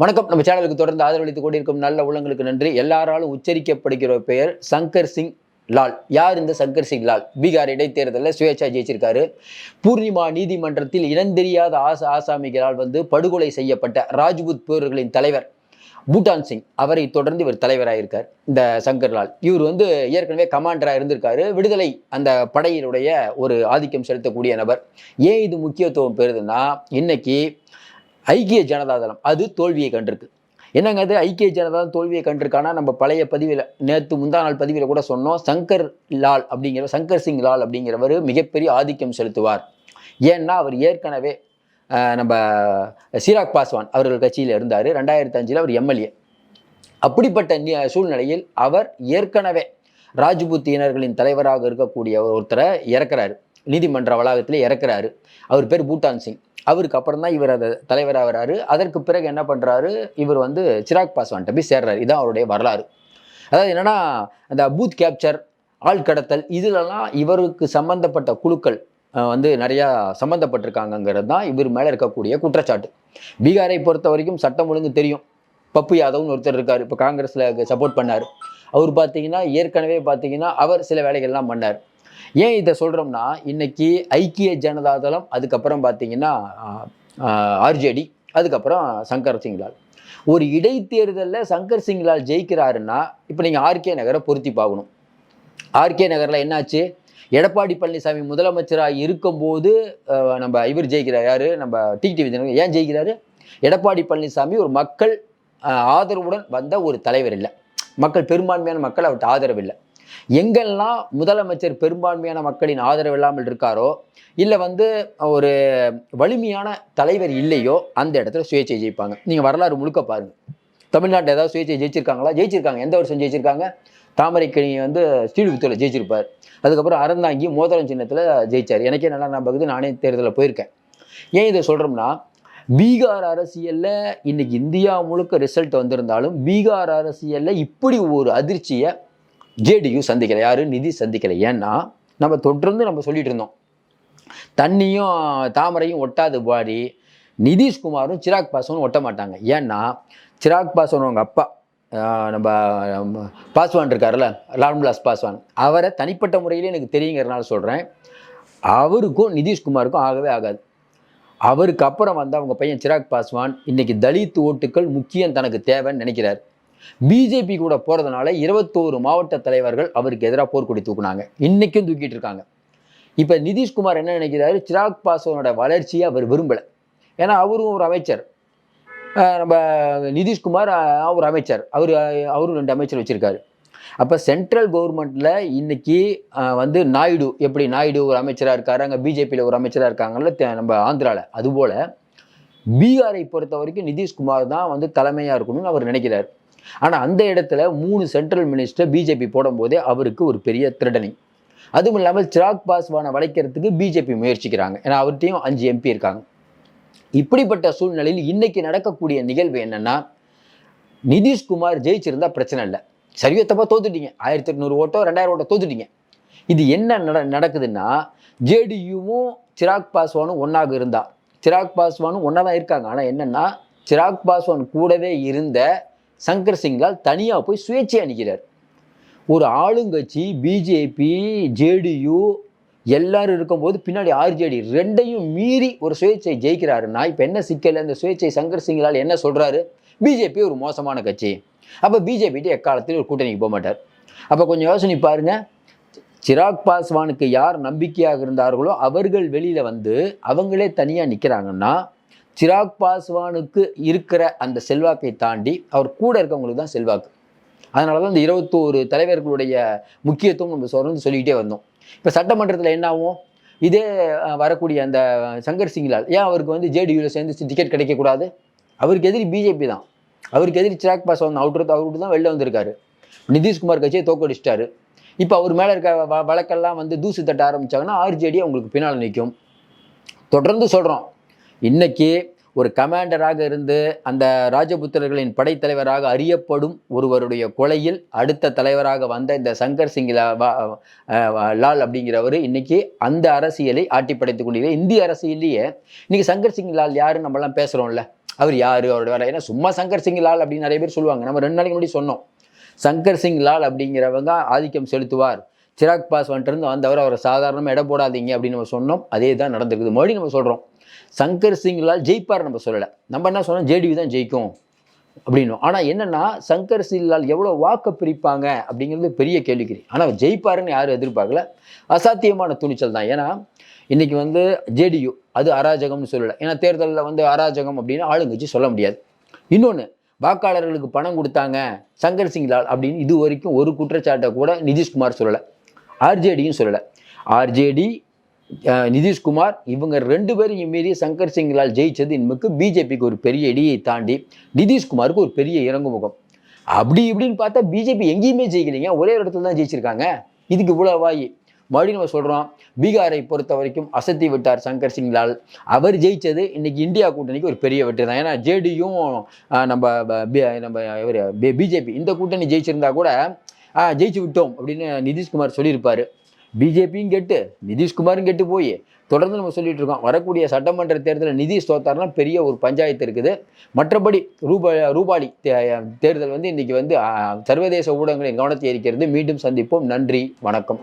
வணக்கம். நம்ம சேனலுக்கு தொடர்ந்து ஆதரவளித்துக் கொண்டிருக்கும் நல்ல உள்ளங்களுக்கு நன்றி. எல்லாராலும் உச்சரிக்கப்படுகிற பெயர் சங்கர் சிங் லால். யார் இந்த சங்கர் சிங் லால்? பீகார் இடைத்தேர்தலில் சுயேட்சா ஜெயிச்சிருக்காரு. பூர்ணிமா நீதிமன்றத்தில் இனந்தெரியாத ஆச ஆசாமிகளால் வந்து படுகொலை செய்யப்பட்ட ராஜ்புத் போர்களின் தலைவர் பூட்டான் சிங். அவரை தொடர்ந்து இவர் தலைவராயிருக்கார் இந்த சங்கர் லால். இவர் வந்து ஏற்கனவே கமாண்டராக இருந்திருக்காரு. விடுதலை அந்த படையினுடைய ஒரு ஆதிக்கம் செலுத்தக்கூடிய நபர். ஏன் இது முக்கியத்துவம் பெறுதுன்னா இன்னைக்கு ஐக்கிய ஜனதாதளம். அது தோல்வியை கண்டிருக்கு. என்னங்க அது ஐக்கிய ஜனதாதளம் தோல்வியை கண்டிருக்கானா? நம்ம பழைய பதிவில் நேற்று முந்தா நாள் பதிவில் கூட சொன்னோம் சங்கர் லால் அப்படிங்கிற சங்கர் சிங் லால் அப்படிங்கிறவர் மிகப்பெரிய ஆதிக்கம் செலுத்துவார். ஏன்னா அவர் ஏற்கனவே நம்ம சிராக் பாஸ்வான் அவர்கள் கட்சியில் இருந்தார். ரெண்டாயிரத்தி அஞ்சில் அவர் எம்எல்ஏ. அப்படிப்பட்ட சூழ்நிலையில் அவர் ஏற்கனவே ராஜ்புத்தியினர்களின் தலைவராக இருக்கக்கூடிய ஒருத்தரை இறக்குறாரு. நீதிமன்ற வளாகத்தில் இறக்குறாரு. அவர் பேர் பூட்டான் சிங். அவருக்கு அப்புறம் தான் இவர் அதை தலைவராக வராரு அதற்கு பிறகு என்ன பண்ணுறாரு இவர் வந்து சிராக் பாஸ்வான்ட்ட போய் சேர்றாரு. இதுதான் அவருடைய வரலாறு. அதாவது என்னன்னா அந்த பூத் கேப்சர் ஆள் கடத்தல் இதிலெல்லாம் இவருக்கு சம்பந்தப்பட்ட குழுக்கள் வந்து நிறையா சம்மந்தப்பட்டிருக்காங்கங்கிறது தான் இவர் மேலே இருக்கக்கூடிய குற்றச்சாட்டு. பீகாரை பொறுத்த வரைக்கும் சட்டம் ஒழுங்கு தெரியும். பப்பு யாதவ்னு ஒருத்தர் இருக்கார். இப்போ காங்கிரஸில் சப்போர்ட் பண்ணார். அவர் பார்த்தீங்கன்னா ஏற்கனவே பார்த்தீங்கன்னா அவர் சில வேலைகள்லாம் பண்ணார். ஏன் இதை சொல்கிறோம்னா இன்னைக்கு ஐக்கிய ஜனதாதளம் அதுக்கப்புறம் பார்த்தீங்கன்னா ஆர்ஜேடி அதுக்கப்புறம் சங்கர் சிங்லால். ஒரு இடைத்தேர்தலில் சங்கர் சிங்லால் ஜெயிக்கிறாருன்னா இப்போ நீங்கள் ஆர்கே நகரை பொருத்தி பார்க்கணும். ஆர்கே நகரில் என்னாச்சு? எடப்பாடி பழனிசாமி முதலமைச்சராக இருக்கும்போது நம்ம இவர் ஜெயிக்கிறார். யார்? நம்ம டிடி விஜயன் ஏன் ஜெயிக்கிறாரு? எடப்பாடி பழனிசாமி ஒரு மக்கள் ஆதரவுடன் வந்த ஒரு தலைவர் இல்லை. மக்கள் பெரும்பான்மையான மக்கள் அவர்கிட்ட ஆதரவு இல்லை. எங்கெல்லாம் முதலமைச்சர் பெரும்பான்மையான மக்களின் ஆதரவு இல்லாமல் இருக்காரோ இல்லை வந்து ஒரு வலிமையான தலைவர் இல்லையோ அந்த இடத்துல சுயேட்சை ஜெயிப்பாங்க. நீங்கள் வரலாறு முழுக்க பாருங்கள் தமிழ்நாட்டில் ஏதாவது சுயேட்சை ஜெயிச்சிருக்காங்களா? ஜெயிச்சிருக்காங்க. எந்த வருஷம் ஜெயிச்சிருக்காங்க? தாமரைக்கணி வந்து ஸ்ரீவித்தூரில் ஜெயிச்சிருப்பார். அதுக்கப்புறம் அறந்தாங்கி மோதிரம் சின்னத்தில் ஜெயிச்சார். எனக்கே நல்லா ஞாபகம் நானே தேர்தலில் போயிருக்கேன். ஏன் இதை சொல்கிறோம்னா பீகார் அரசியலில் இன்னைக்கு இந்தியா முழுக்க ரிசல்ட் வந்திருந்தாலும் பீகார் அரசியலில் இப்படி ஒரு அதிர்ச்சியை ஜேடியு சந்திக்கலை யாரும் நிதி சந்திக்கலை. ஏன்னா நம்ம தொடர்ந்து நம்ம சொல்லிட்டு இருந்தோம். தண்ணியும் தாமரையும் ஒட்டாத பாடி நிதிஷ்குமாரும் சிராக் பாஸ்வானும் ஒட்ட மாட்டாங்க. ஏன்னா சிராக் பாஸ்வான் அவங்க அப்பா நம்ம பாஸ்வான் இருக்கார்ல ராம்விலாஸ் பாஸ்வான். அவரை தனிப்பட்ட முறையிலே எனக்கு தெரியுங்கிறனால சொல்கிறேன் அவருக்கும் நிதிஷ்குமாருக்கும் ஆகவே ஆகாது. அவருக்கு அப்புறம் வந்து அவங்க பையன் சிராக் பாஸ்வான் இன்னைக்கு தலித் ஓட்டுக்கள் முக்கியம் தனக்கு தேவைன்னு நினைக்கிறார். பிஜேபி கூட போகிறதுனால இருபத்தோரு மாவட்ட தலைவர்கள் அவருக்கு எதிராக போர்க்கொடி தூக்குனாங்க. இன்றைக்கும் தூக்கிட்டு இருக்காங்க. இப்போ நிதிஷ்குமார் என்ன நினைக்கிறாரு? சிராக் பாஸ்வானோட வளர்ச்சியை அவர் விரும்பலை. ஏன்னா அவரும் ஒரு அமைச்சர். நம்ம நிதிஷ்குமார் அவர் ஒரு அமைச்சர். அவர் அவரும் ரெண்டு அமைச்சர் வச்சுருக்காரு. அப்போ சென்ட்ரல் கவர்மெண்ட்டில் இன்னைக்கு வந்து நாயுடு எப்படி நாயுடு ஒரு அமைச்சராக இருக்காரு அங்கே பிஜேபியில் ஒரு அமைச்சராக இருக்காங்கல்ல தெ- நம்ம ஆந்திராவில் அதுபோல் பீகாரை பொறுத்த வரைக்கும் நிதிஷ்குமார் தான் வந்து தலைமையாக இருக்கணும்னு அவர் நினைக்கிறார். ஆனால் அந்த இடத்துல மூணு சென்ட்ரல் மினிஸ்டர் பிஜேபி போடும்போதே அவருக்கு ஒரு பெரிய திருடனை. அதுவும் இல்லாமல் சிராக் பாஸ்வானை வளைக்கிறதுக்கு பிஜேபி முயற்சிக்கிறாங்க. ஏன்னா அவர்கிட்டையும் அஞ்சு எம்பி இருக்காங்க. இப்படிப்பட்ட சூழ்நிலையில் இன்னைக்கு நடக்கக்கூடிய நிகழ்வு என்னன்னா நிதிஷ்குமார் ஜெயிச்சிருந்தா பிரச்சனை இல்லை. சரியோ தப்பாக தோத்துட்டீங்க. ஆயிரத்தி எட்நூறு ஓட்டோ ரெண்டாயிரம் ஓட்டோ தோத்துட்டீங்க. இது என்ன நட நடக்குதுன்னா ஜேடியுவும் சிராக் பாஸ்வானும் ஒன்றாக இருந்தா. சிராக் பாஸ்வானும் ஒன்றா தான் இருக்காங்க. ஆனால் என்னன்னா சிராக் பாஸ்வான் கூடவே இருந்த சங்கர் சிங்கால் தனியாக போய் சுயேட்சையாக நிற்கிறார் ஒரு ஆளுங்கட்சி பிஜேபி ஜேடியு எல்லாரும் இருக்கும்போது பின்னாடி ஆர்ஜேடி ரெண்டையும் மீறி ஒரு சுயேட்சை ஜெயிக்கிறாருன்னா இப்போ என்ன சிக்கல் அந்த சுயேட்சை சங்கர் சிங்களால் என்ன சொல்கிறாரு பிஜேபி ஒரு மோசமான கட்சி. அப்போ பிஜேபிட்டு எக்காலத்தில் ஒரு கூட்டணிக்கு போக மாட்டார். அப்போ கொஞ்சம் யோசனை பாருங்க. சிராக் பாஸ்வானுக்கு யார் நம்பிக்கையாக இருந்தார்களோ அவர்கள் வெளியில் வந்து அவங்களே தனியாக நிற்கிறாங்கன்னா சிராக் பாஸ்வானுக்கு இருக்கிற அந்த செல்வாக்கை தாண்டி அவர் கூட இருக்கவங்களுக்கு தான் செல்வாக்கு. அதனால தான் இந்த இருபத்தோரு தலைவர்களுடைய முக்கியத்துவம் நம்ம தொடர்ந்து சொல்லிக்கிட்டே வந்தோம். இப்போ சட்டமன்றத்தில் என்ன ஆகும் இதே வரக்கூடிய அந்த சங்கர் சிங்லால் ஏன் அவருக்கு வந்து ஜேடியூவில் சேர்ந்து டிக்கெட் கிடைக்கக்கூடாது? அவருக்கு எதிரி பிஜேபி தான். அவருக்கு எதிரி சிராக் பாஸ்வான் அவுட்ரு அவருக்கு தான் வெளில வந்திருக்காரு. நிதிஷ்குமார் கட்சியை தோக்கடிச்சிட்டாரு இப்போ அவர் மேலே இருக்க வ- வழக்கெல்லாம் வந்து தூசு தட்ட ஆரம்பித்தாங்கன்னா ஆர்ஜேடி அவங்களுக்கு பின்னால் நிற்கும் தொடர்ந்து சொல்கிறோம் இன்னைக்கு ஒரு கமாண்டராக இருந்து அந்த ராஜபுத்திரர்களின் படைத்தலைவராக அறியப்படும் ஒருவருடைய கொலையில் அடுத்த தலைவராக வந்த இந்த சங்கர் சிங் லால் அப்படிங்கிறவர் இன்னைக்கு அந்த அரசியலை ஆட்டி படைத்துக் இந்திய அரசியலையே இன்னைக்கு சங்கர் சிங் லால் யாருன்னு நம்மலாம் பேசுகிறோம்ல அவர் யார்? அவரோட வேற ஏன்னா சும்மா சங்கர் சிங் லால் அப்படின்னு நிறைய பேர் சொல்லுவாங்க. நம்ம ரெண்டு நாளைக்கு முன்னாடி சொன்னோம். சங்கர் சிங் லால் அப்படிங்கிறவங்க ஆதிக்கம் செலுத்துவார். சிராக் பாஸ்வான்ட்டு இருந்து வந்தவர் அவரை சாதாரணமாக இடம் போடாதீங்க அப்படின்னு நம்ம சொன்னோம். அதே தான் நடந்திருக்குது. மறுபடியும் நம்ம சொல்கிறோம் சங்கர் சிங் லால் ஜெயிப்பார் நம்ம சொல்லலை. நம்ம என்ன சொன்னோம்? ஜேடிவி தான் ஜெயிக்கும் அப்படின்னும் ஆனால் என்னென்னா சங்கர் சிங் லால் எவ்வளோ வாக்கை பிரிப்பாங்க அப்படிங்கிறது பெரிய கேள்விக்குறி. ஆனால் ஜெயிப்பாருன்னு யாரும் எதிர்பார்க்கல. அசாத்தியமான துணிச்சல் தான். ஏன்னா இன்றைக்கி வந்து ஜேடியு அது அராஜகம்னு சொல்லலை. ஏன்னா தேர்தலில் வந்து அராஜகம் அப்படின்னு ஆளுங்கட்சி சொல்ல முடியாது. இன்னொன்று வாக்காளர்களுக்கு பணம் கொடுத்தாங்க சங்கர் சிங் லால் அப்படின்னு இது வரைக்கும் ஒரு குற்றச்சாட்டை கூட நிதிஷ்குமார் சொல்லலை. ஆர்ஜேடியும் சொல்லலை. ஆர்ஜேடி நிதிஷ்குமார் இவங்க ரெண்டு பேரையும் மீறி சங்கர் சிங் லால் ஜெயிச்சது இன்மைக்கு பிஜேபிக்கு ஒரு பெரிய இடியை தாண்டி நிதிஷ்குமாருக்கு ஒரு பெரிய இறங்குமுகம். அப்படி இப்படின்னு பார்த்தா பிஜேபி எங்கேயுமே ஜெயிக்கலைங்க. ஒரே ஒரு இடத்துல தான் ஜெயிச்சிருக்காங்க. இதுக்கு இவ்வளோ வாயி மறுபடியும் நம்ம சொல்கிறோம் பீகாரை பொறுத்த வரைக்கும் அசத்தி விட்டார் சங்கர் சிங் லால் அவர் ஜெயிச்சது இன்னைக்கு இந்தியா கூட்டணிக்கு ஒரு பெரிய வெற்றி தான். ஏன்னா ஜேடியும் நம்ம நம்ம இவர் பிஜேபி இந்த கூட்டணி ஜெயிச்சிருந்தா கூட ஜெயிச்சு விட்டோம் அப்படின்னு நிதிஷ்குமார் சொல்லியிருப்பாரு. பிஜேபியும் கெட்டு நிதிஷ்குமாரும் கெட்டு போய் தொடர்ந்து நம்ம சொல்லிட்டு இருக்கோம். வரக்கூடிய சட்டமன்ற தேர்தலில் நிதிஷ் தோத்தார்னா பெரிய ஒரு பஞ்சாயத்து இருக்குது. மற்றபடி ரூபா ரூபாலி தே- தேர்தல் வந்து இன்னைக்கு வந்து சர்வதேச ஊடகங்களின் கவனத்தை இருக்கிறது மீண்டும் சந்திப்போம். நன்றி. வணக்கம்.